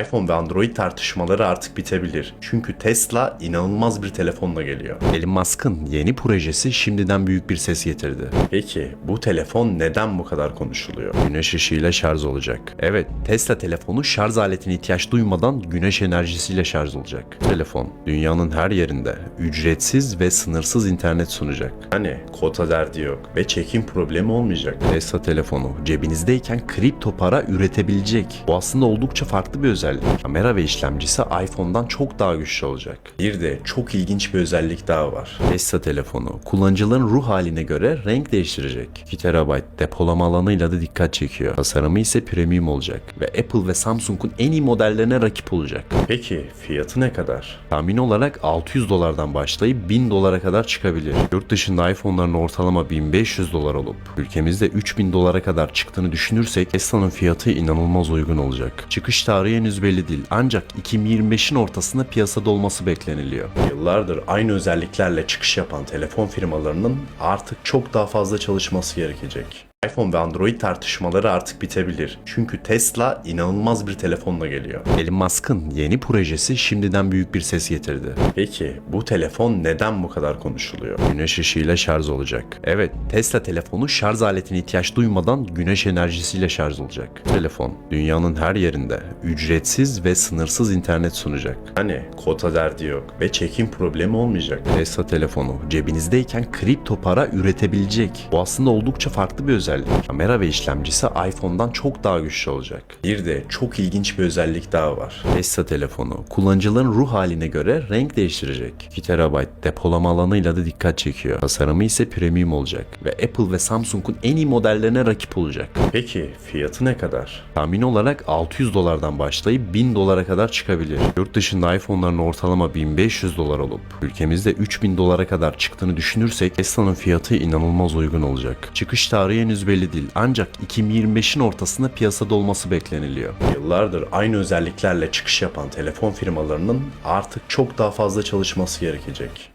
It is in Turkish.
iPhone ve Android tartışmaları artık bitebilir. Çünkü Tesla inanılmaz bir telefonla geliyor. Elon Musk'ın yeni projesi şimdiden büyük bir ses getirdi. Peki bu telefon neden bu kadar konuşuluyor? Güneş ışığıyla şarj olacak. Evet, Tesla telefonu şarj aletine ihtiyaç duymadan güneş enerjisiyle şarj olacak. Telefon dünyanın her yerinde ücretsiz ve sınırsız internet sunacak. Hani kota derdi yok ve çekim problemi olmayacak. Tesla telefonu cebinizdeyken kripto para üretebilecek. Bu aslında oldukça farklı bir özellik. Kamera ve işlemcisi iPhone'dan çok daha güçlü olacak. Bir de çok ilginç bir özellik daha var. Tesla telefonu kullanıcıların ruh haline göre renk değiştirecek. 2 TB depolama alanıyla da dikkat çekiyor. Tasarımı ise premium olacak ve Apple ve Samsung'un en iyi modellerine rakip olacak. Peki fiyatı ne kadar? Tahmin olarak 600 dolardan başlayıp 1000 dolara kadar çıkabilir. Yurt dışında iPhone'ların ortalama 1500 dolar olup ülkemizde 3000 dolara kadar çıktığını düşünürsek Tesla'nın fiyatı inanılmaz uygun olacak. Çıkış tarihi henüz belli değil ancak 2025'in ortasında piyasada olması bekleniliyor. Yıllardır aynı özelliklerle çıkış yapan telefon firmalarının artık çok daha fazla çalışması gerekecek. iPhone ve Android tartışmaları artık bitebilir. Çünkü Tesla inanılmaz bir telefonla geliyor. Elon Musk'ın yeni projesi şimdiden büyük bir ses getirdi. Peki bu telefon neden bu kadar konuşuluyor? Güneş ışığıyla şarj olacak. Evet, Tesla telefonu şarj aletine ihtiyaç duymadan güneş enerjisiyle şarj olacak. Telefon dünyanın her yerinde ücretsiz ve sınırsız internet sunacak. Hani kota derdi yok ve çekim problemi olmayacak. Tesla telefonu cebinizdeyken kripto para üretebilecek. Bu aslında oldukça farklı bir özellik. Kamera ve işlemcisi iPhone'dan çok daha güçlü olacak. Bir de çok ilginç bir özellik daha var. Tesla telefonu kullanıcıların ruh haline göre renk değiştirecek. 2 TB depolama alanıyla da dikkat çekiyor. Tasarımı ise premium olacak ve Apple ve Samsung'un en iyi modellerine rakip olacak. Peki fiyatı ne kadar? Tahmin olarak 600 dolardan başlayıp 1000 dolara kadar çıkabilir. Yurt dışında iPhone'ların ortalama 1500 dolar olup ülkemizde 3000 dolara kadar çıktığını düşünürsek Tesla'nın fiyatı inanılmaz uygun olacak. Çıkış tarihi henüz belli değil ancak 2025'in ortasında piyasada olması bekleniliyor. Yıllardır aynı özelliklerle çıkış yapan telefon firmalarının artık çok daha fazla çalışması gerekecek.